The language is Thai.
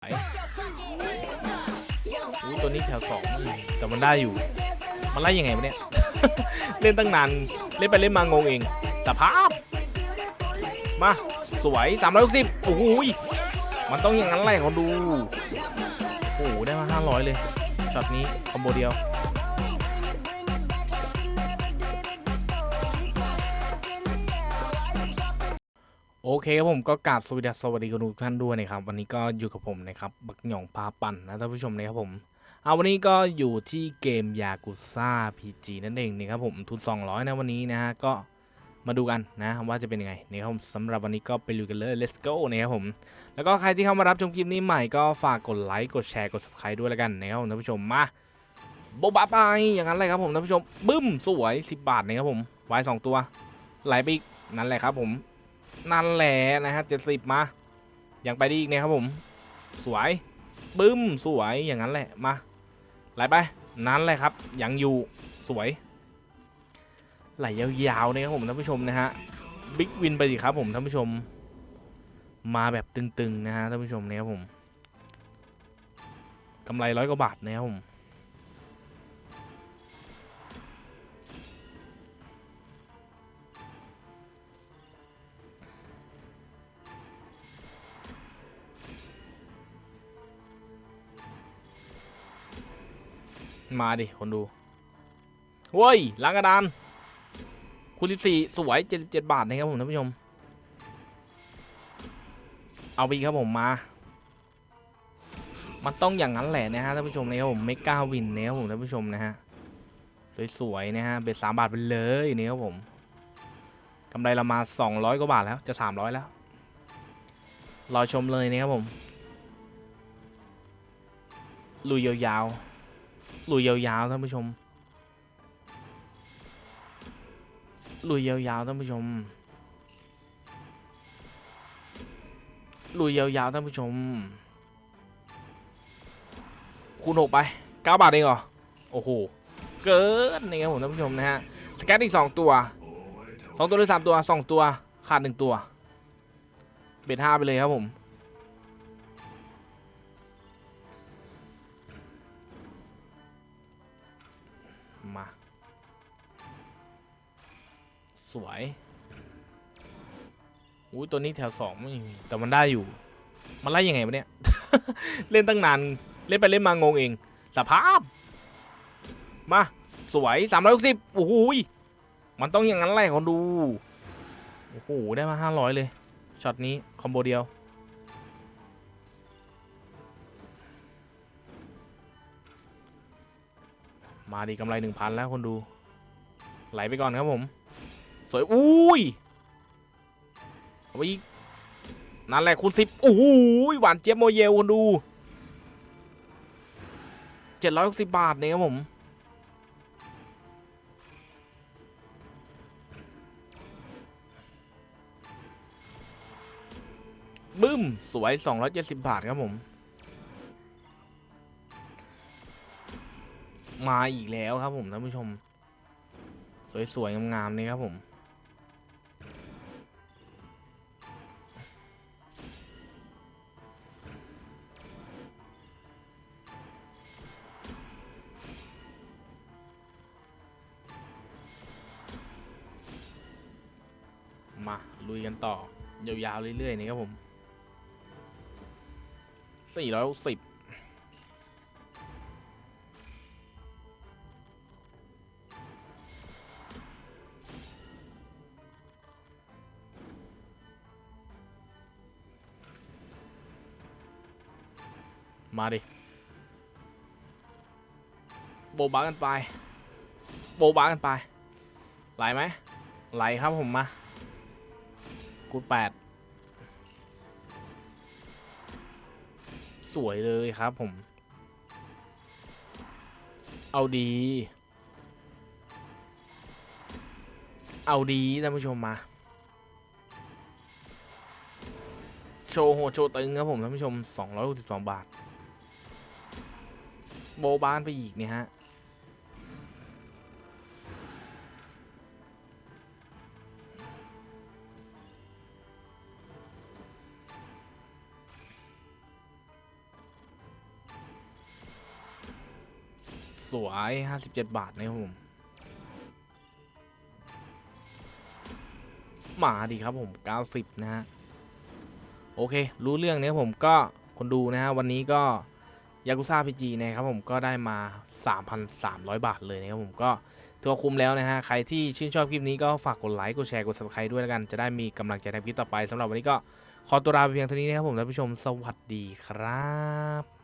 ไอู้ตัวนี้แถวสองแต่มันได้อยู่ มันไล่ยังไงวะเนี่ย เล่นตั้งนาน เล่นไปเล่นมางงเองสภาพ มา สวย360โอ้โหยมันต้องอย่างนั้นแหละเขาดู โอ้โห ได้มา 500 เลย ช็อตนี้คอมโบเดียว โอเคครับผมก็กราบสวัสดีสวัสดีคุณทุกท่านด้วยนะครับ วันนี้ก็อยู่กับผมนะครับบักหยองพาปั่นนะท่านผู้ชมนะครับผมเอาวันนี้ก็อยู่ที่เกมยากุซ่า PG นั่นเองนะครับผมทุน 200 นะวันนี้นะฮะก็มาดูกันนะว่าจะเป็นยังไงนะครับผมสำหรับวันนี้ก็ไปลุยกันเลย let's go นะครับผมแล้วก็ใครที่เข้ามารับชมคลิปนี้ใหม่ก็ฝากกดไลค์กดแชร์กด subscribe ด้วยแล้วกันนะครับท่านผู้ชมมาโบบะไปอย่างนั้นเลยครับผมท่านผู้ชมบึ้มสวย 10 บาทนะครับผมไว้สองตัวไหลไปอีกนั่นแหละครับผม นั่นแหละนะฮะเจ็ดสิบมายังไปได้อีกนะครับผม สวยบึ้มสวยอย่างนั้นแหละมาไหลไปนั้นแหละครับยังอยู่สวย ไหลยาวๆนะครับผมท่านผู้ชมนะฮะบิ๊กวินไปสิครับผมท่านผู้ชม มาแบบตึงๆนะฮะท่านผู้ชมนะครับผมกำไรร้อยกว่าบาทนะครับผม มาดิ คนดูเว้ยล้างกระดาน คูณ14สวย77บาทนะครับผมท่านผู้ชม เอาไปครับผมมา มันต้องอย่างนั้นแหละนะฮะท่านผู้ชมนะครับผมไม่กล้าวินนะครับผมท่านผู้ชมนะฮะสวยๆนะฮะเบ็ดสามบาทไปเลยนี่ครับผมกำไรเรามา 200 กว่าบาทแล้วจะ 300 แล้ว รอชมเลยนะครับผม ลุยยาวๆ ลุยยาวๆท่านผู้ชม ลุยยาวๆท่านผู้ชม ลุยยาวๆท่านผู้ชม คูณหกไปเก้าบาทเองเหรอ โอ้โห เกินนี่ครับผมท่านผู้ชมนะฮะ สแกนอีกสองตัวสองตัวหรือสามตัวสองตัว ขาดหนึ่งตัว เบ็ดห้าไปเลยครับผม มา สวยอุ้ยตัวนี้แถวสองแต่มันได้อยู่ มันไล่ยังไงวะเนี่ย เล่นตั้งนาน เล่นไปเล่นมางงเอง สภาพ มา สวยสามร้อยหกสิบโอ้โหยมันต้องอย่างนั้นแหละคนดู โอ้โห ได้มาห้าร้อยเลย ช็อตนี้ คอมโบเดียว มาดีกำไรหนึ่งพันแล้วคนดู ไหลไปก่อนครับผม สวย อุ้ยเอาไปอีกนั่นแหละคูณสิบโอ้ยหวานเจี๊ยบโมเยลคนดูเจ็ดร้อยหกสิบบาทเนี่ยครับผมบึ้ม สวย 270 บาท ครับผม มาอีกแล้วครับผมท่านผู้ชม สวยๆงามๆนี่ครับผมมาลุยกันต่อ ยาวๆ เรื่อย ๆ นี่ครับผม460 มาดิ โบบากันไป โบบากันไป ไหลไหม ไหลครับผมมา กูแปด สวยเลยครับผม เอาดี เอาดีท่านผู้ชมมาโชว์โหโชว์ตึงครับผมท่านผู้ชม 262 บาท โบบานไปอีกเนี่ยฮะ สวย 57 บาทนะครับผม มาดีครับผม 90 นะฮะ โอเค รู้เรื่องเนี้ยผมก็คนดูนะฮะ วันนี้ก็ ยากุซ่าพีจีนะครับผมก็ได้มา 3,300 บาทเลยนะครับผมก็ถือว่าคุ้มแล้วนะฮะ ใครที่ชื่นชอบคลิปนี้ก็ฝากกดไลค์ กดแชร์ กด subscribe ด้วยแล้วกัน จะได้มีกำลังใจในคลิปต่อไปสำหรับวันนี้ก็ขอตัวลาไปเพียงเท่านี้นะครับผมท่านผู้ชม สวัสดีครับ